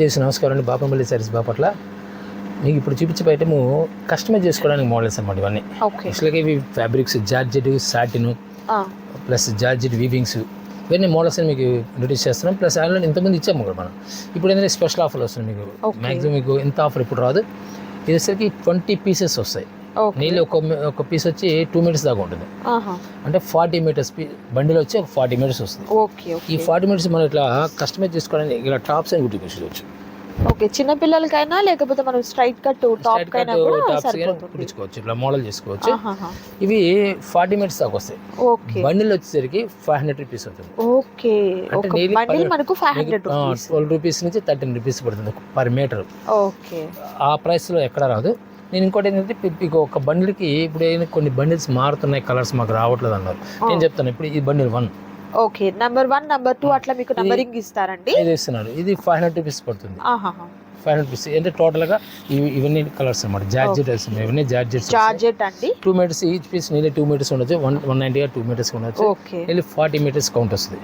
చేసి నమస్కారం అండి. బాపంపల్లి సారీస్ బాపట్ల. మీకు ఇప్పుడు చూపించే ఐటమ్ కస్టమైజ్ చేసుకోవడానికి మోడల్స్ అనమాట ఇవన్నీ. యాక్చువల్గా ఇవి fabrics georgette satin plus georgette weavings ఇవన్నీ మోడల్స్ అని మీకు ఇంట్రొడ్యూస్ చేస్తున్నాం. ప్లస్ ఆన్లైన్ ఇంతకుముందు ఇచ్చాము కూడా మనం. ఇప్పుడు ఏంటంటే స్పెషల్ ఆఫర్ వస్తుంది మీకు. మ్యాక్సిమం మీకు ఇంత ఆఫర్ ఇప్పుడు రాదు. ఇది వచ్చేసరికి ట్వంటీ పీసెస్ వస్తాయి. నీళ్ళు ఒక ఒక పీస్ వచ్చి టూ మీటర్స్ దాకా ఉంటుంది. అంటే ఫార్టీ మీటర్స్ బండిలో వచ్చి ఒక ఫార్టీ మీటర్స్ వస్తుంది. ఓకే ఈ ఫార్టీ మినిట్స్ మనం ఇట్లా కస్టమైజ్ చేసుకోవడానికి ఇలా టాప్స్ అని గుర్తు తీసుకోవచ్చు ఓకే చిన్న పిల్లలకైనా లేకపోతే మనం స్ట్రైట్ కట్ టాప్ కైనా కూడా కుట్టించుకోవచ్చు. ఇట్లా మోడల్ చేసుకోవచ్చు. ఇవి ఫార్టీ మినిట్స్ దాకా వస్తాయి. ఓకే. బండిల్ వచ్చేసరికి ఫైవ్ హండ్రెడ్ రూపీస్ అవుతుంది. ఓకే బండిల్ మనకు ఫైవ్ హండ్రెడ్ ట్వెల్వ్ రూపీస్ నుంచి థర్టీన్ రూపీస్ పడుతుంది పర్ మీటర్ ఓకే. ఆ ప్రైస్లో ఎక్కడ రాదు. నేను ఇంకోటి ఏంటంటే మీకు ఒక బండిల్కి ఇప్పుడు కొన్ని బండిల్స్ మారుతున్నాయి కలర్స్ మాకు రావట్లేదు అన్నారు నేను చెప్తాను ఇప్పుడు ఈ bundle one. Okay number one number two అట్లా మీకు నంబరింగ్ ఇస్తారండి? ఇది ఇస్తున్నాడు. ఇది ఫైవ్ హండ్రెడ్ రూపీస్ పడుతుంది. ఫైవ్ హండ్రెడ్ రూపీస్ అంటే టోటల్గా ఇవి ఇవన్నీ కలర్స్ అనమాట జార్జెట్ వస్తున్నాయి ఇవన్నీ జార్జెట్స్ జార్జెట్ అండి. టూ మీటర్స్ ఈచ్ పీస్ నీళ్ళు టూ మీటర్స్ ఉండొచ్చు. వన్ వన్ నైంటీగా టూ మీటర్స్ ఉండొచ్చు. వెళ్ళి ఫార్టీ మీటర్స్ కౌంట్ వస్తుంది.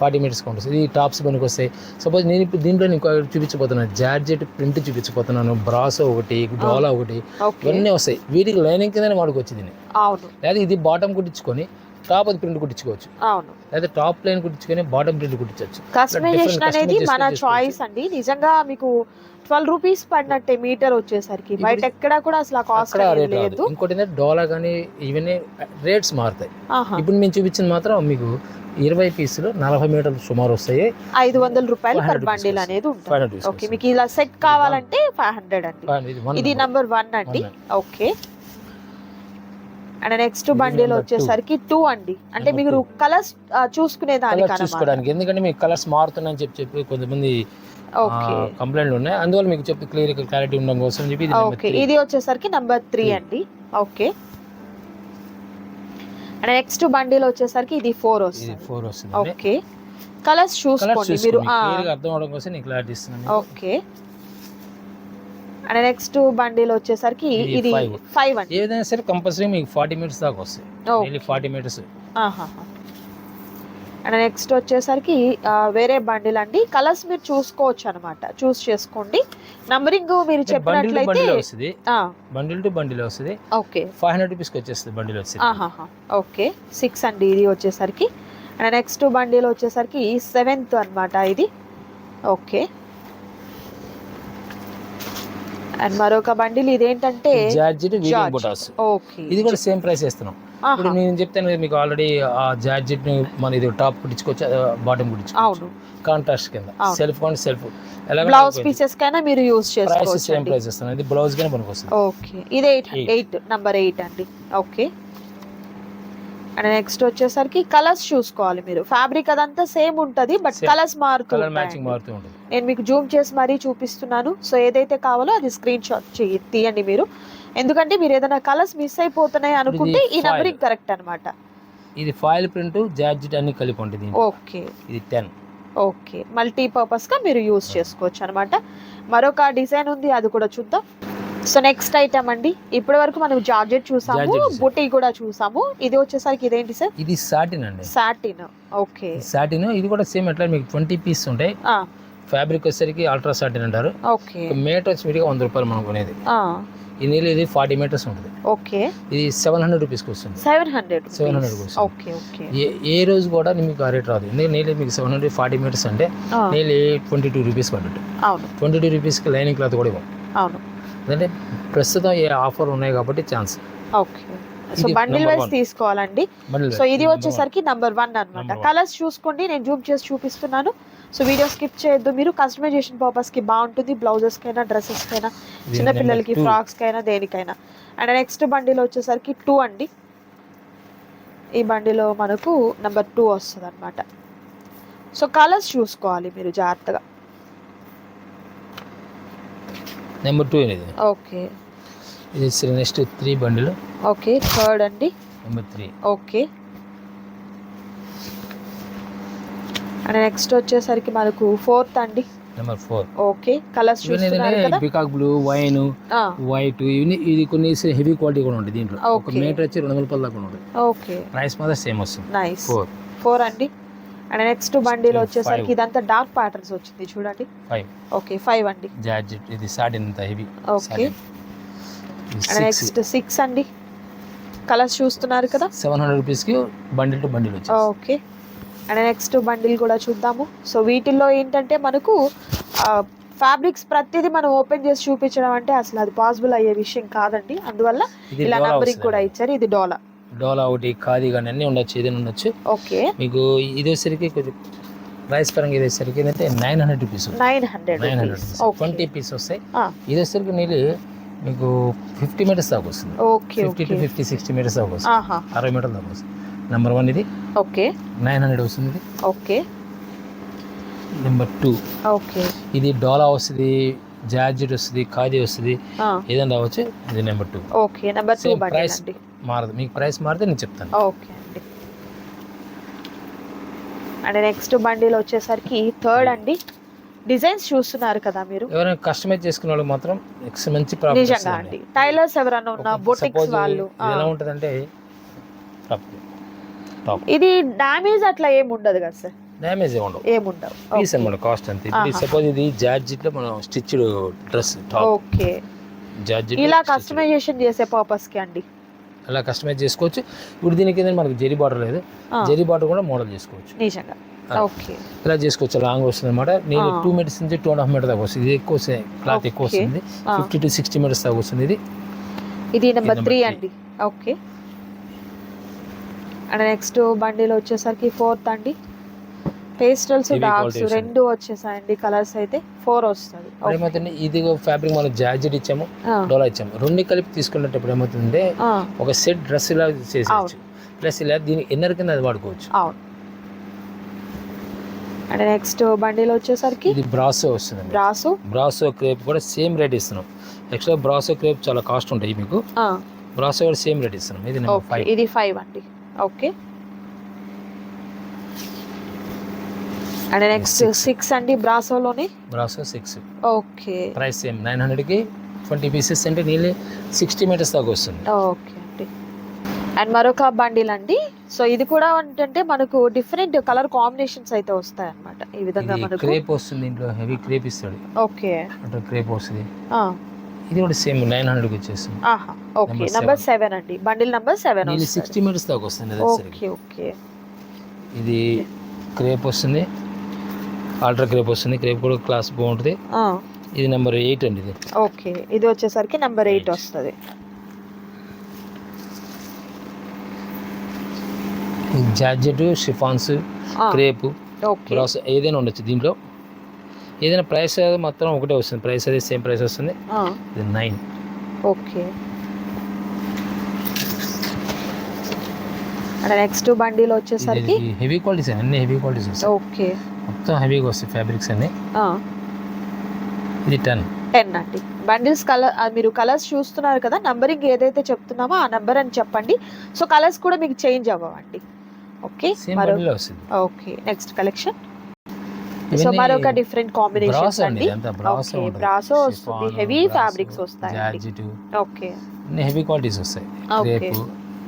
ఫార్టీ మీటర్స్ కౌంట్ వస్తుంది. ఈ టాప్స్ పనికి వస్తాయి. సపోజ్ నేను ఇప్పుడు దీంట్లో ఇంకో చూపించబోతున్నాను. జార్జెట్ ప్రింట్ చూపించబోతున్నాను. బ్రాసో ఒకటి డోలా ఒకటి ఓకే ఇవన్నీ వస్తాయి. వీటికి లైనింగ్ కిందనే వాడుకు వచ్చింది లేదా ఇది బాటమ్ కుట్టించుకొని టాప్ అది ప్రింట్ కుట్టించుకోవచ్చు. అవును. లేదా టాప్ లైన్ కుట్టించుకొని బాటమ్ ప్రింట్ కుట్టించవచ్చు. కస్టమైజేషన్ అనేది మన. చాయిస్ అండి. నిజంగా మీకు ట్వెల్వ్ రూపీస్ పడినట్టే మీటర్ వచ్చేసరికి. బయట ఎక్కడా కూడా అసలు కాస్ట్ లేదు. ఇంకోటి ఏంటంటే డోలా కానీ ఇవన్నీ రేట్స్ మారుతాయి. ఇప్పుడు మేము చూపించింది మాత్రం మీకు ఇరవై పీసులు నలభై మీటర్లు సుమారు వస్తాయి. ఐదు వందల రూపాయలు 500 పర్ బండిల్. అనేది ఉంటుంది. ఓకే మీకు ఇలా సెట్ కావాలంటే ఫైవ్ హండ్రెడ్ అండి. ఇది. నంబర్ వన్ అండి. ఓకే అండ్ నెక్స్ట్ బండిల్ వచ్చేసరికి టూ అండి. అంటే మీరు. కలర్స్ చూసుకునే దానికన్నా చూసుకోవడానికి. ఎందుకంటే మీకు కలర్స్ మారుతున్నాయని చెప్పి చెప్పి కొంతమంది ఓకే కంప్లైంట్లు ఉన్నాయి. అందువల్ల మీకు చెప్పి క్లియర్ క్లారిటీ ఉండడం కోసం చెప్పి ఇది ఓకే వచ్చేసరికి నంబర్ త్రీ. అండి. ఓకే అండ్ నెక్స్ట్ బండిల్ వచ్చేసరికి ఇది ఫోర్ వస్తుంది. ఫోర్ వస్తుంది ఓకే కలర్స్ చూసుకోండి. మీరు అర్థం అవడం కోసం నేను క్లారిటీ ఇస్తున్నాను. ఓకే అండ్ నెక్స్ట్ బండిల్ వచ్చేసరికి ఇది. ఫైవ్ అండి. ఏ విధంగా సరే కంపల్సరీ మీకు ఫార్టీ మినిట్స్ దాకా వస్తాయి. ఫార్టీ మీటర్స్ అండ్ నెక్స్ట్ వచ్చేసరికి వేరే బండిల్ అండి కలర్స్ మీరు చూసుకోవచ్చు అనమాట చూస్ చేసుకోండి. నంబరింగ్ మీరు చెప్పినట్లయితే బండిల్ వస్తుంది. టు బండిల్ వస్తుంది. ఓకే ఫైవ్ హండ్రెడ్ రూపీస్కి వచ్చేస్తుంది బండిల్ ఆహాహా. ఓకే సిక్స్ అండి ఇది వచ్చేసరికి. అండ్ నెక్స్ట్ బండిల్ వచ్చేసరికి సెవెంత్ అన్నమాట ఇది. ఓకే అండ్ మరొక బండిల్ ఇదేంటంటే జార్జెట్ వీవింగ్ జార్జ్. బుటాస్ ఓకే. ఇది కూడా సేమ్ ప్రైస్ ఇస్తున్నాం ఇప్పుడు నేను చెప్తాను మీకు ఆల్రెడీ ఆ జార్జెట్ని మన ఇది టాప్ కుట్టించుకోవచ్చు బాటమ్ కుట్టించుకోవచ్చు? అవును. కాంట్రాస్ట్ కింద. సెల్ఫ్ కాన్ సెల్ఫ్ బ్లౌజ్ పీసెస్ కైనా మీరు ప్రైస్ చేసుకోవచ్చు సేమ్ ప్రైస్ ఇస్తున్నాం ఇది బ్లౌజ్ కానీ మనకు వస్తుంది ఓకే. ఇది ఎయిట్. ఎయిట్ నంబర్ ఎయిట్ అండి. ఓకే. అండ్ నెక్స్ట్ వచ్చేసరికి కలర్స్ చూసుకోవాలి మీరు. ఫ్యాబ్రిక్ అదంతా సేమ్ ఉంటది బట్. కలర్స్ మారుతూ కలర్ మ్యాచింగ్ ఉంటాయండి. మారుతూ ఉంటుంది. నేను మీకు జూమ్ చేసి మరీ చూపిస్తున్నాను. సో ఏదైతే కావాలో అది స్క్రీన్ షాట్ చేయి తీయండి మీరు. ఎందుకంటే మీరు ఏదైనా కలర్స్ మిస్ అయిపోతున్నాయి అనుకుంటే ఈ. నెంబరింగ్ కరెక్ట్ అన్నమాట. ఇది ఫాయిల్ ప్రింట్ జార్జెట్ అన్ని కలిపి ఉంటుంది. ఓకే ఇది టెన్ ఓకే మల్టీ పర్పస్గా మీరు యూజ్ చేసుకోవచ్చు అనమాట మరొక డిజైన్ ఉంది అది కూడా చూద్దాం. సో నెక్స్ట్ ఐటమ్ అండి. ఇప్పటి వరకు మనం జార్జెట్ చూసాము. Georgette చూసాం. బుటీ కూడా చూసాము. ఇది వచ్చేసరికి ఇదేంటి సార్? ఇది సాటిన్ అండి. సాటిన్ ఓకే సాటిన్ ఇది కూడా సేమ్ ఎట్లా మీకు ట్వంటీ పీస్ ఉంటాయి. ఫ్యాబ్రిక్ వచ్చేసరికి అల్ట్రా సాటిన్ అంటారు. ఓకే మీటర్ వచ్చి విడిగా వంద రూపాయలు మనం కొనేది. ఈ నీళ్ళు ఇది ఫార్టీ మీటర్స్ ఉంటుంది. ఓకే ఇది సెవెన్ హండ్రెడ్ రూపీస్కి వస్తుంది. సెవెన్ హండ్రెడ్ 700 కోసం. ఓకే ఓకే ఏ రోజు కూడా మీకు ఆ రేట్ రాదు. ఎందుకంటే నీళ్ళు మీకు సెవెన్ హండ్రెడ్ ఫార్టీ మీటర్స్ అంటే నీళ్ళు ట్వంటీ టూ రూపీస్ పడ్డట్టు. ట్వంటీ టూ రూపీస్కి లైనింగ్ క్లాత్ కూడా ఇవ్వం. అవును. ఎందుకంటే ప్రస్తుతం ఏ ఆఫర్ ఉన్నాయి కాబట్టి chance. Okay. So bundle wise one. తీసుకోవాలండి. సో ఇది వచ్చేసరికి నంబర్ వన్ one. కలర్స్ చూసుకోండి నేను జూమ్ చేసి చూపిస్తున్నాను. సో వీడియో స్కిప్ చేయొద్దు మీరు. కస్టమైజేషన్ పర్పస్కి బాగుంటుంది. బ్లౌజెస్ కైనా డ్రెస్సెస్ కైనా ఇది చిన్న number పిల్లలకి two. ఫ్రాక్స్ కైనా దేనికైనా. అండ్ నెక్స్ట్ బండిలో వచ్చేసరికి టూ అండి. ఈ బండిలో మనకు నెంబర్ టూ వస్తుంది అనమాట సో కలర్స్ చూసుకోవాలి మీరు జాగ్రత్తగా. నెంబర్ టూ ఇది ఓకే. ఇది next three bundle. Okay third అండి. Number three. Okay. And next వచ్చేసరికి మనకు ఫోర్త్ అండి. Number four. ఓకే కలర్స్ ఇవన్నీ చూస్తున్నారు కదా? పికాక్ బ్లూ వైన్ వైట్ ఇవన్నీ ఇది కొన్ని హెవీ క్వాలిటీ కూడా ఉంటుంది దీంట్లో. ఒక. మీటర్ వచ్చి రెండు వందల రూపాయల దాకా ఉంటుంది. ఓకే. ప్రైస్ మాత్రం సేమ్ వస్తుంది. నైస్. ఫోర్. ఫోర్ అండి. అండ్ నెక్స్ట్ బండిలో వచ్చేసరికి. ఇదంతా డార్క్ ప్యాటర్న్స్ వచ్చింది చూడండి. ఫైవ్ ఓకే ఫైవ్ అండి. జార్జెట్ ఇది సాటిన్ ఇంత heavy okay and next six అండి. కలర్స్ చూస్తున్నారు కదా? సెవెన్ హండ్రెడ్ రూపీస్కి bundle to bundle okay and next bundle కూడా చూద్దాము. సో వీటిల్లో ఏంటంటే మనకు ఫ్యాబ్రిక్స్ ప్రతిదీ మనం ఓపెన్ చేసి చూపించడం అంటే అసలు అది పాసిబుల్ అయ్యే విషయం కాదండి. అందువల్ల ఇలా నంబరింగ్ కూడా. ఇచ్చారు. ఇది డోలా డోలా ఒకటి ఖాదీ కానీ అన్నీ ఉండొచ్చు ఏదైనా ఉండొచ్చు. ఓకే. మీకు ఇది వచ్చేసరికి కొంచెం ప్రైస్ పరంగా ఇది వచ్చేసరికి ఏంటంటే nine hundred rupees nine hundred nine hundred twenty piece వస్తాయి. ఇది వచ్చేసరికి నీళ్ళు మీకు ఫిఫ్టీ మీటర్స్ దాకా వస్తుంది. Okay fifty to fifty sixty metres దాకా వస్తుంది. అరవై మీటర్ల దాకా వస్తుంది. నెంబర్ వన్ ఇది. ఓకే. నైన్ హండ్రెడ్ వస్తుంది ఇది. ఓకే. Number two okay. ఇది డోలా వస్తుంది. జార్జెట్ వస్తుంది ఖాదీ వస్తుంది ఏదైనా రావచ్చు ఇది number two okay number two price మారదు మీకు ప్రైస్ మారితే నేను చెప్తాను. ఓకే అండి. అండ్ నెక్స్ట్ బండిల్ వచ్చేసరికి థర్డ్ అండి. డిజైన్స్ చూస్తున్నారు కదా మీరు? ఎవరైనా కస్టమైజ్ చేసుకున్న వాళ్ళకి మాత్రం ఎక్స్ మంచి నిజంగా అండి. టైలర్స్ ఎవరైనా ఉన్న బొటిక్స్ వాళ్ళు. ఎలా ఉంటుందంటే ఇది డ్యామేజ్ అట్లా ఏమి ఉండదు కదా సార్ డ్యామేజ్ ఉండవు. ఏముండవు. పీస్ అనమాట కాస్ట్ అంతే. ఇప్పుడు. సపోజ్ ఇది జార్జిట్లో మనం stitched dress top okay georgette ఇలా కస్టమైజేషన్ చేసే పర్పస్కి అండి. అలా కస్టమైజ్ చేసుకోవచ్చు. ఇప్పుడు దీనికి ఏంటంటే మనకి జెరీ బార్డర్ లేదు. జెరీ బార్డర్ కూడా మోడల్ చేసుకోవచ్చు. నిజంగా. ఓకే ఇలా చేసుకోవచ్చు. లాంగ్ వస్తుంది అనమాట నేను. టూ మీటర్స్ నుంచి టూ అండ్ హాఫ్ మీటర్ దాకా వస్తుంది. ఇది ఎక్కువ క్లాత్ ఎక్కువ. వస్తుంది. ఫిఫ్టీ టు సిక్స్టీ మీటర్స్ దాకా వస్తుంది ఇది. ఇది నెంబర్ త్రీ. అండి. ఓకే అండ్ నెక్స్ట్ బండిలో వచ్చేసరికి ఫోర్త్ అండి. Pastels darks. రెండు వచ్చేసాయండి కలర్స్ అయితే ఫోర్ వస్తుంది. ఏమవుతుంది? ఇది ఫ్యాబ్రిక్ మనం జార్జెట్ ఇచ్చాము డోలా ఇచ్చాము. రెండు కలిపి తీసుకున్నప్పుడు ఏమవుతుందంటే ఒక సెట్ డ్రెస్ ఇలా చేసేయచ్చు. ప్లస్ ఇలా దీని ఎన్నర్ కింద అది వాడుకోవచ్చు. అవును. అండ్ నెక్స్ట్ బండిలో వచ్చేసరికి ఇది బ్రాసో వస్తుంది బ్రాసు బ్రాసో క్రేప్ కూడా సేమ్ రేట్ ఇస్తున్నాం. యాక్చువల్గా బ్రాసో క్రేప్ చాలా కాస్ట్ ఉంటాయి మీకు. బ్రాసో కూడా సేమ్ రేట్ ఇస్తున్నాం. ఇది ఫైవ్ ఇది ఫైవ్ అండి. Okay and next. సిక్స్ అండి బ్రాసోలోనే brasso six okay. Price same nine హండ్రెడ్కి ట్వంటీ పీసెస్ అంటే నీళ్ళు సిక్స్టీ మీటర్స్ దాకా వస్తుంది. ఓకే అండి. అండ్ మరొక బండిల్ అండి. సో ఇది కూడా ఏంటంటే మనకు డిఫరెంట్ కలర్ కాంబినేషన్స్ అయితే వస్తాయి అన్నమాట ఈ విధంగా ఇది మనకు క్రేప్ వస్తుంది ఇంట్లో హెవీ క్రేప్ ఇస్తాడు. ఓకే. అంటే క్రేప్ వస్తుంది. ఆ, ఇది కూడా సేమ్ నైన్ హండ్రెడ్కి వచ్చేస్తుంది. ఆహా ఓకే. నెంబర్ సెవెన్ అండి. బండిల్ నెంబర్ సెవెన్ నీళ్ళు సిక్స్టీ మీటర్స్ దాకా వస్తుంది. Okay okay. ఇది క్రేప్ వస్తుంది. ఆల్ట్రా క్రేప్ వస్తుంది. క్రేప్ కూడా క్లాస్ బాగుంటుంది. ఇది నెంబర్ ఎయిట్ అండి ఇది. ఓకే. ఇది వచ్చేసరికి నెంబర్ ఎయిట్. వస్తుంది. Georgette chiffons crepe okay. Brasso ఏదైనా ఉండొచ్చు దీంట్లో. ఏదైనా ప్రైస్ మాత్రం ఒకటే వస్తుంది. ప్రైస్ అదే సేమ్ ప్రైస్ వస్తుంది. ఇది నైన్. ఓకే. అండ్ నెక్స్ట్ బండిలో వచ్చేసరికి హెవీ క్వాలిటీస్ అన్ని హెవీ క్వాలిటీస్ ఓకే. మొత్తం హెవీగా వస్తాయి ఫ్యాబ్రిక్స్ అన్ని. ఇది టెన్ టెన్ అండి. బండిల్స్ కలర్ మీరు కలర్స్ చూస్తున్నారు కదా నంబరింగ్ ఏదైతే చెప్తున్నామో ఆ నంబర్ అని చెప్పండి. సో కలర్స్ కూడా మీకు చేంజ్ అవ్వండి okay okay next collection so మరొక డిఫరెంట్ కాంబినేషన్స్ బ్రాసో అండి బ్రాసో వస్తుంది heavy fabrics georgette okay heavy qualities వస్తాయి. ఓకే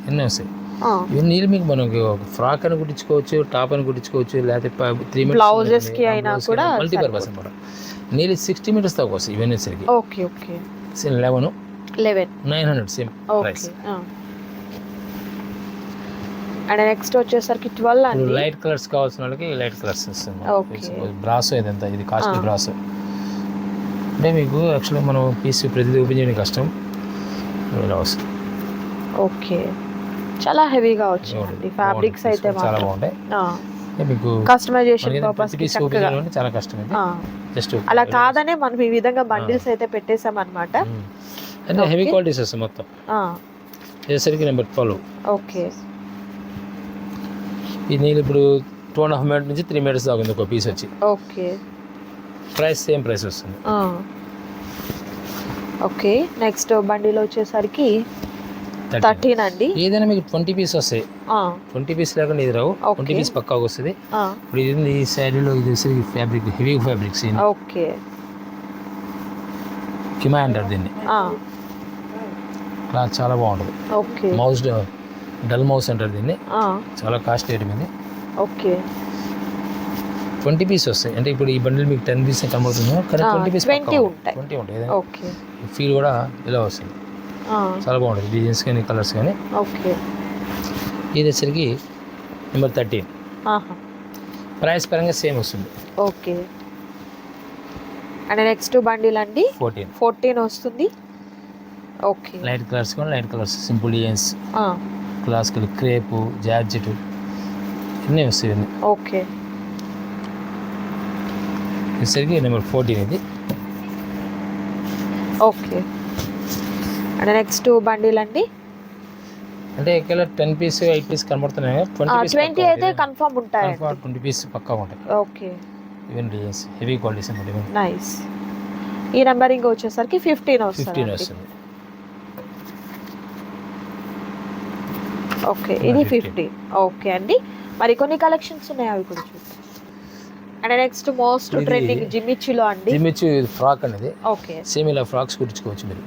ఎన్ని వస్తాయి. ఇవన్నీ మీకు మనకి ఫ్రాక్ అని కుట్టించుకోవచ్చు టాప్ అని కుట్టించుకోవచ్చు లేకపోతే త్రీ Blouses కి అయినా కూడా మల్టీపర్పస్ అనమాట. నీళ్ళు సిక్స్టీ మీటర్స్ దాకా వస్తాయి ఇవన్నీ సరికి okay okay. Same eleven eleven nine hundred same price and next వచ్చేసరికి ట్వెల్వ్ అండి. లైట్ కలర్స్ కావాల్సిన వాళ్ళకి లైట్ కలర్స్ Okay. బ్రాసో ఇదంతా ఇది కాస్ట్లీ. బ్రాసో అంటే మీకు యాక్చువల్గా మనం పీస్ ప్రతిదీ ఓపెన్ చేయడం కష్టం. ఇలా వస్తుంది ఓకే. చాలా హెవీగా బాగుంటుంది. ఫ్యాబ్రిక్స్ అయితే చాలా బాగుంటాయి. మీకు కస్టమైజేషన్ పర్పస్కి చక్కగా. చాలా కష్టం ఇది. జస్ట్ అలా కాదనే మనం ఈ విధంగా బండిల్స్ అయితే పెట్టేసాం అనమాట అంటే హెవీ. క్వాలిటీస్ వస్తాయి మొత్తం. చేసరికి నెంబర్ ట్వెల్వ్ ఓకే. ఇది నేను ఇప్పుడు టూ అండ్ హాఫ్ మినిట్ నుంచి త్రీ మినిట్స్ దాకా ఉంది ఒక పీస్ వచ్చి. ఓకే. ప్రైస్ సేమ్ ప్రైస్ వస్తుంది. ఓకే. నెక్స్ట్ బండిలో వచ్చేసరికి 30. థర్టీన్. అండి. ఏదైనా మీకు ట్వంటీ పీస్ వస్తాయి. ట్వంటీ పీస్ లేకుండా ఇది రావు. ట్వంటీ పీస్ పక్కాగా వస్తుంది. ఇప్పుడు ఇది ఈ శారీలో ఇది వచ్చేసరికి ఫ్యాబ్రిక్ హెవీ ఫ్యాబ్రిక్స్ ఓకే. కిమా అంటారు దీన్ని. క్లాత్ చాలా బాగుంటుంది. ఓకే. మౌస్ డల్ మౌస్ అంటారు దీన్ని. చాలా కాస్ట్ ఐటమ్ ఇది. ఓకే. ట్వంటీ పీస్ వస్తాయి. అంటే ఇప్పుడు ఈ బండిల్ మీకు టెన్ పీస్ కనబడుతుంది కానీ ట్వంటీ పీస్ 20 ఉంటాయి. ట్వంటీ ఉంటాయి. ఓకే. ఫీల్ కూడా ఇలా వస్తుంది. చాలా బాగుంటుంది. డిజైన్స్ కానీ కలర్స్ కానీ. ఓకే. ఇది వచ్చరికి నెంబర్ థర్టీన్ ప్రైస్ పరంగా సేమ్ వస్తుంది. ఓకే. అండ్ నెక్స్ట్ బండిల్ అండి? ఫోర్టీన్ ఫోర్టీన్ వస్తుంది. ఓకే. లైట్ కలర్స్ కానీ light colours simple designs classical crepe georgette అన్నీ వస్తాయి ఓకే. వచ్చేసరికి నెంబర్ ఫోర్టీన్ ఇది. ఓకే. అండ్ నెక్స్ట్ బండిల్ అండి? అంటే ఇక్కడ టెన్ పీస్ ఎయిట్ పీస్ కనబడుతున్నాయి ట్వంటీ అయితే కన్ఫర్మ్ ఉంటాయండి. ట్వంటీ పీస్ పక్కా ఉంటాయి. Okay even designs heavy qualities even nice ఈ నెంబరింగ్ వచ్చేసరికి ఫిఫ్టీన్ ఫిఫ్టీన్ వస్తుంది. వస్తుంది ఓకే ఇది 15. ఫిఫ్టీ ఓకే అండి. మరి కొన్ని కలెక్షన్స్ ఉన్నాయి? అవి కూడా చూద్దాం. అండ్ నెక్స్ట్ మోస్ట్ ట్రెండింగ్ జిమ్మిచ్చిలో అండి. జిమ్మిచ్చు ఫ్రాక్ అనేది ఓకే సేమ్ ఇలా ఫ్రాక్స్ కుట్టించుకోవచ్చు మీరు.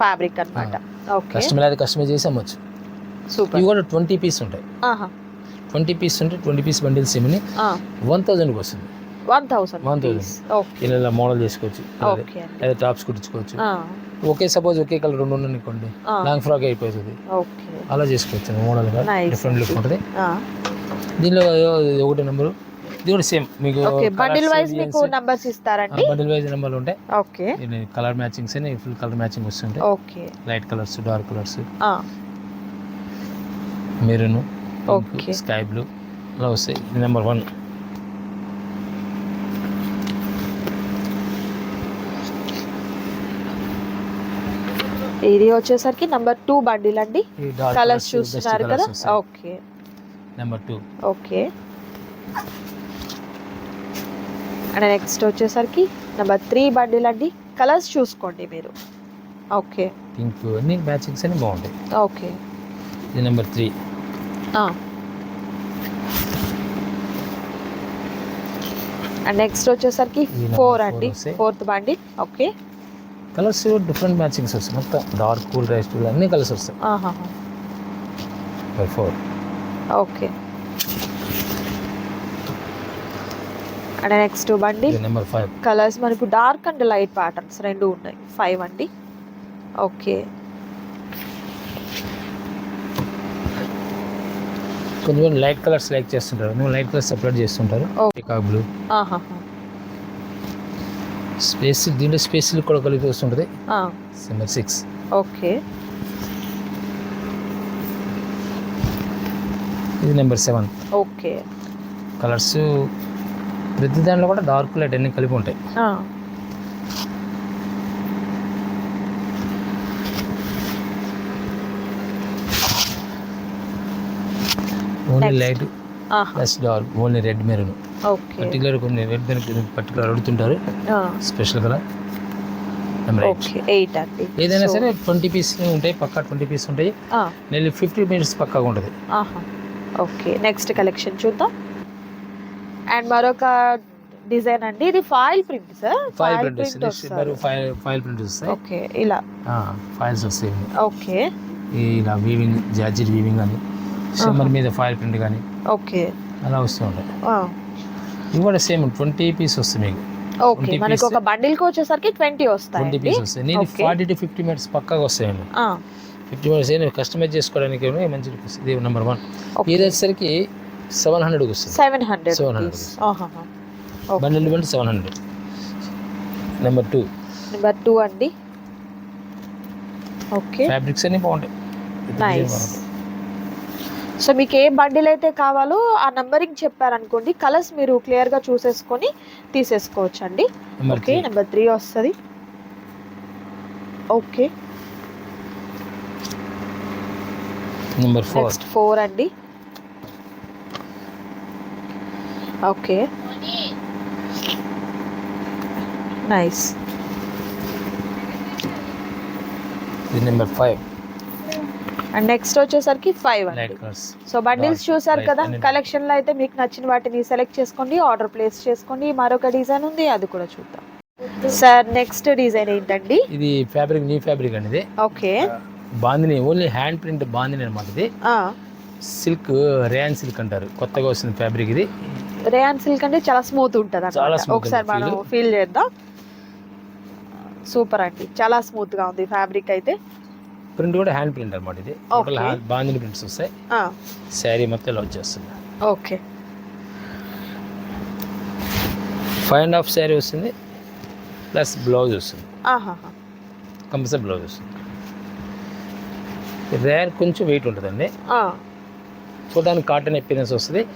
ఫ్యాబ్రిక్ అన్నమాట. ఓకే కస్టమర్ అయితే కస్టమైజ్ చేసి అమ్మచ్చు. సూపర్ ఇవి కూడా ట్వంటీ పీస్ ఉంటాయి. ట్వంటీ పీస్ ఉంటే ట్వంటీ పీస్ బండిల్స్ ఏమని వన్ థౌజండ్కి వస్తుంది. One thousand 1000. ఓకే ఇలా మోడల్ చేసుకోవచ్చు. లేదా టాప్స్ కుట్టించుకోవచ్చు. ఒకే సపోజ్ ఒకే కలర్ రెండు ఉన్నాయి అనుకోండి లాంగ్ ఫ్రాక్ అయిపోతుంది. ఓకే అలా చేసుకోవచ్చు. మోడల్గా. డిఫరెంట్ లుక్ ఉంటుంది. దీనిలో ఒకటి నెంబరు ఇది కూడా సేమ్ మీకు ఓకే బండిల్ వైజ్ మీకు నంబర్స్ ఇస్తారండి? బండిల్ వైజ్ నెంబర్లు ఉంటాయి ఓకే కలర్ మ్యాచింగ్స్ అని ఫుల్ కలర్ మ్యాచింగ్ వస్తుంటాయి. Okay light colours dark colours maroon Okay. Sky blue అలా వస్తాయి. ఇది నెంబర్ వన్ ఇది వచ్చేసరికి నంబర్ టూ బండిల్ అండి. కలర్స్ చూస్తున్నారు కదా? Okay number two okay and next వచ్చేసరికి నెంబర్ త్రీ బండిల్ అండి కలర్స్ చూసుకోండి మీరు. ఓకే పింక్ అన్ని మ్యాచింగ్స్ అని బాగుంటాయి. ఓకే ఇది నెంబర్ త్రీ అండ్ నెక్స్ట్ వచ్చేసరికి ఫోర్ అండి. ఫోర్త్ బండి. ఓకే కలర్స్ డిఫరెంట్ మ్యాచింగ్స్ వస్తాయి. మొత్తం డార్క్ కూల్ రైస్ అన్ని కలర్స్ వస్తాయి. ఫోర్ ఓకే అండ్ నెక్స్ట్ బండి. నెంబర్ ఫైవ్ కలర్స్ మనకు డార్క్ అండ్ లైట్ ప్యాటర్న్స్ రెండు ఉన్నాయి. ఫైవ్ అండి. ఓకే కొంచెం లైట్ కలర్స్ లైక్ చేస్తుంటారు. నువ్వు లైట్ కలర్స్ సపరేట్ చేస్తుంటారు. Peacock blue. స్పేస్ దీంట్లో స్పేస్ కూడా కలిపి వస్తుంటుంది. నెంబర్ సిక్స్ ఓకే ఇది నెంబర్ సెవెన్ ఓకే కలర్స్ ప్రతి దాంట్లో కూడా డార్క్ లైట్ అన్ని కలిపి ఉంటాయి. Only. Light. Plus dark only red maroon okay particular కొన్ని రెడ్ మెరూన్ పర్టికులర్ అడుగుతుంటారు. స్పెషల్ కలర్ ఏదైనా సరే ట్వంటీ పీస్ ఉంటాయి పక్కా ట్వంటీ పీస్ ఉంటాయి. ఆ, నెల్లి ఫిఫ్టీ మినిట్స్ పక్కాగా ఉంటుంది. ఆహా. ఓకే నెక్స్ట్ కలెక్షన్ చూద్దాం. అండ్ మరొక డిజైన్ అండి. ఇది foil print sir? Foil print వస్తుంది. ఫైల్ ఫైల్ ప్రింట్ వస్తాయి. ఓకే ఇలా. ఫైల్స్ వస్తాయి. ఓకే. ఇలా వీవింగ్ జార్జెట్ వీవింగ్ కానీ సిమ్మర్ మీద ఫైల్ ప్రింట్ కానీ ఓకే. అలా వస్తూ ఉంటాయి. ఆ, ఇవి కూడా సేమ్ ట్వంటీ పీస్ వస్తాయి మీకు. ఓకే 20 మనకి ఒక. బండిల్కి వచ్చేసరికి ట్వంటీ ట్వంటీ వస్తాయి పీస్ వస్తాయి. నేను. ఫార్టీ టు ఫిఫ్టీ మినిట్స్ పక్కాగా వస్తాయండి ఫిఫ్టీ మినిట్స్ కస్టమైజ్ చేసుకోవడానికి మంచి ఇది నెంబర్ వన్ ఇది వచ్చేసరికి సెవెన్ హండ్రెడ్కి వస్తుంది. సెవెన్ హండ్రెడ్ 700 బండిల్ బండి seven hundred. Number two. Number two అండి. ఓకే. ఫ్యాబ్రిక్స్ అన్ని బాగుంటాయి. నైస్. సో మీకు ఏ బండిల్ అయితే కావాలో ఆ నంబరింగ్ చెప్పారనుకోండి కలర్స్ మీరు క్లియర్గా చూసేసుకొని తీసేసుకోవచ్చు అండి ఓకే నెంబర్ త్రీ వస్తుంది. ఓకే. Number four. ఫోర్ అండి. ఓకే. నైస్. ఇది నెంబర్ ఫైవ్. అండ్ నెక్స్ట్ వచ్చేసరికి ఫైవ్ అండి. సో బండిల్స్ చూసారు కదా అన్ని కలెక్షన్లో అయితే మీకు నచ్చిన వాటిని సెలెక్ట్ చేసుకోండి ఆర్డర్ ప్లేస్ చేసుకోండి మరొక డిజైన్ ఉంది అది కూడా చూద్దాం. సార్ నెక్స్ట్ డిజైన్ ఏంటండి? ఇది ఫ్యాబ్రిక్ న్యూ ఫ్యాబ్రిక్ అండి okay. Bandhani only hand print bandhani అనమాట ఇది. ఆ, సిల్క్ రేయాన్ సిల్క్ అంటారు. కొత్తగా వస్తుంది ఫ్యాబ్రిక్ ఇది. రేయాన్ సిల్క్ అంటే చాలా స్మూత్ ఉంటుంది smooth ఒకసారి మనం. ఫీల్. చేద్దాం. సూపర్ అండి. చాలా స్మూత్గా ఉంది ఫ్యాబ్రిక్ అయితే. ప్రింట్ కూడా హ్యాండ్ ప్రింట్ అనమాట ఇది. టోటల్. బాందిని ప్రింట్స్ వస్తాయి. ఆ, శారీ మొత్తం ఇలా వచ్చేస్తుంది. Okay. Five and half sari వస్తుంది. ప్లస్ బ్లౌజ్ వస్తుంది. కంపల్సరీ బ్లౌజ్ వస్తుంది. రేర్ కొంచెం వెయిట్ ఉంటుందండి. చూడడానికి కాటన్ ఎక్స్పీరియన్స్ వస్తుంది.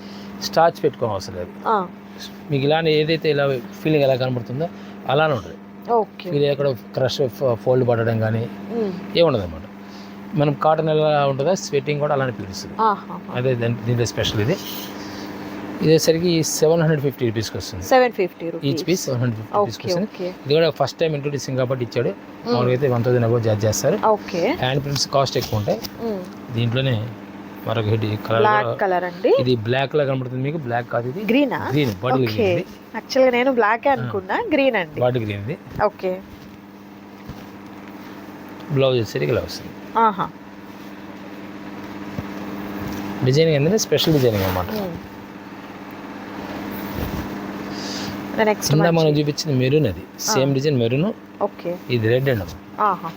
స్టార్చ్ పెట్టుకోవడం అవసరం లేదు. మీకు ఇలానే ఏదైతే ఇలా ఫీలింగ్ ఎలా కనబడుతుందో అలానే ఉంటుంది. ఓకే. ఫీల్ ఎక్కడ క్రష్ ఫోల్డ్ పడడం కానీ ఏముండదు అనమాట మనం కాటన్ ఎలా ఉంటుందో స్వెట్టింగ్ కూడా అలానే పీలుస్తుంది అదే దాని- దీంట్లో స్పెషల్ ఇది. ఇదేసరికి సెవెన్ హండ్రెడ్ ఫిఫ్టీ రూపీస్కి వస్తుంది. Seven fifty each piece seven hundred fifty రూపీస్కి వస్తుంది. ఇది కూడా ఫస్ట్ టైం ఇంట్రొడ్యూసింగ్ కాబట్టి ఇచ్చాడు. మామూలుగా అయితే వన్ థౌసండ్ అబౌవ్ చార్జ్ చేస్తారు. ఓకే హ్యాండ్ ప్రింట్స్ కాస్ట్ ఎక్కువ ఉంటాయి. దీంట్లోనే మరొక హెడ్ కలర్ బ్లాక్ కలర్ అండి. ఇది బ్లాక్ లా కనబడుతుంది మీకు. బ్లాక్ కాదు ఇది. గ్రీనా గ్రీన్ బాటిల్ ఓకే గ్రీన్ ఇది. యాక్చువల్గా నేను బ్లాక్ అనుకున్నా గ్రీన్ అండి. బాటిల్ గ్రీన్ ఇది. ఓకే బ్లౌజ్ వచ్చేసరికి ఇలా వస్తుంది. ఆహా. డిజైనింగ్ ఏంటంటే స్పెషల్ డిజైనింగ్ అనమాట నెక్స్ట్ కింద మనం చూపించింది మెరూన్ అది. Same design maroon. ఓకే ఇది రెడ్ అండ్. ఆహా.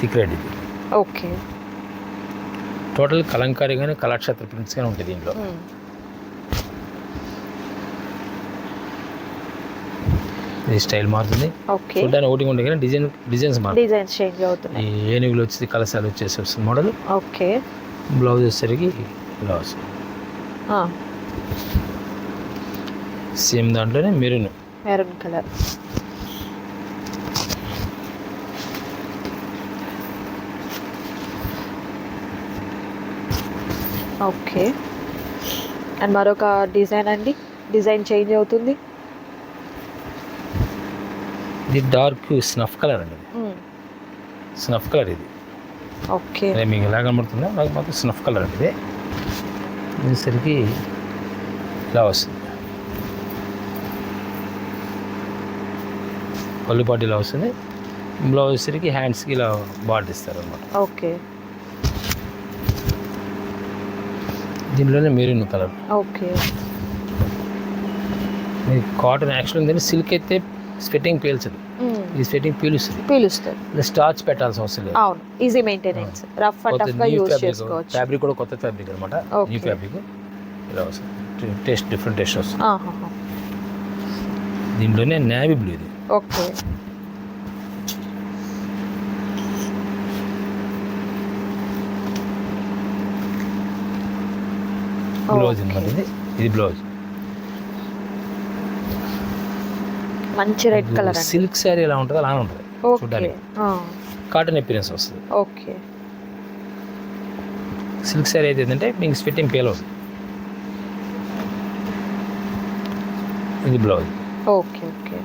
థిక్ రెడ్ ఇది. ఓకే. టోటల్ కలంకారీ కానీ కళాక్షేత్ర ప్రింట్స్ కానీ ఉంటాయి దీంట్లో. ఇది స్టైల్ మారుతుంది. ఓకే. చూడడానికి ఒకటి ఉంటుంది కానీ డిజైన్ డిజైన్స్ డిజైన్స్ చేంజ్ ఈ అవుతున్నాయి ఏనుగులు వచ్చి కలసాలు వచ్చేసి వస్తుంది మోడల్. ఓకే. బ్లౌజ్ వచ్చేసరికి ఇలా వస్తుంది సేమ్ దాంట్లోనే maroon. Maroon colour. Okay. And మరొక డిజైన్ అండి. డిజైన్ చేంజ్ అవుతుంది. ఇది డార్క్ స్నఫ్ కలర్ అండి. స్నఫ్ కలర్ ఇది. ఓకే. మీకు ఎలా కనబడుతుందో నాకు మాకు స్నఫ్ కలర్ అండి ఇది. దీనికి ఇలా వస్తుంది. పల్లిపాటి ఇలా వస్తుంది. బ్లౌజ్ వచ్చేసరికి హ్యాండ్స్కి ఇలా బార్డర్ ఇస్తారు అనమాట ఓకే. దీనిలోనే maroon colour. Okay. Cotton actual ఏంటంటే సిల్క్ అయితే స్వెట్టింగ్ పీల్చదు. ఈ స్వెట్టింగ్ పీలుస్తుంది. పీలుస్తుంది. స్టార్చ్ పెట్టాల్సిన అవసరం లేదు. అవును. Easy maintenance. రఫ్ అండ్ టఫ్గా యూజ్ చేసుకోవచ్చు. ఫ్యాబ్రిక్ కూడా కొత్త ఫ్యాబ్రిక్ Okay. న్యూ ఫ్యాబ్రిక్ ఇలా వస్తుంది. టేస్ట్ డిఫరెంట్ టేస్ట్ వస్తుంది. దీంట్లోనే నేవీ బ్లూ ఇది. ఓకే. బ్లౌజ్ అనమాట ఇది. ఇది బ్లౌజ్. మంచి రెడ్ కలర్ సిల్క్ శారీ ఎలా ఉంటుంది అలానే ఉంటుంది. చూడ్డానికి. ఆ, కాటన్ ఎపీరియన్స్ వస్తుంది. ఓకే. సిల్క్ శారీ అయితే ఏంటంటే మీకు స్వెట్టింగ్ పేల్ అవుతుంది ఇది blouse. Okay okay.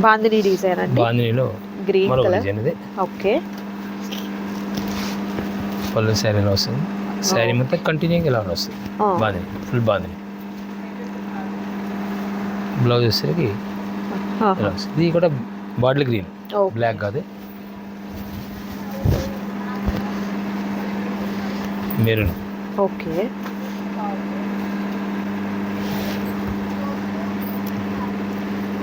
Bandhani design అండి. బాందినీలో గ్రీన్ కలర్ డిజైన్ ఇది. ఓకే. పళ్ళు శారీలో వస్తుంది. శారీ మొత్తం కంటిన్యూగా ఇలా వస్తుంది ఆ, బాందిని ఫుల్ బాందిని బ్లౌజ్ వచ్చేసరికి ఆహా. ఇలా వస్తుంది ఇది కూడా బాటిల్ గ్రీన్ ఓకే. బ్లాక్ కాదు మెరూన్ ఓకే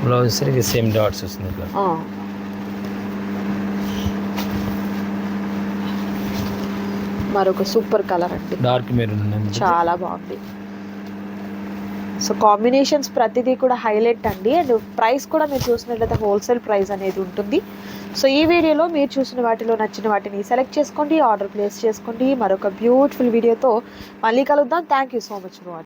బ్లౌజ్ వచ్చేసరికి సేమ్ డాట్స్ వస్తుంది ఇట్లా మరొక సూపర్ కలర్ అండి. డార్క్ మెరూన్ చాలా బాగుంది. సో కాంబినేషన్స్ ప్రతిదీ కూడా హైలైట్ అండి. అండ్ ప్రైస్ కూడా మీరు చూసినట్లయితే హోల్సేల్ ప్రైస్ అనేది ఉంటుంది. సో ఈ వీడియోలో మీరు చూసిన వాటిలో నచ్చిన వాటిని సెలెక్ట్ చేసుకోండి ఆర్డర్ ప్లేస్ చేసుకోండి. మరొక బ్యూటిఫుల్ వీడియోతో మళ్ళీ కలుద్దాం. Thank you so much for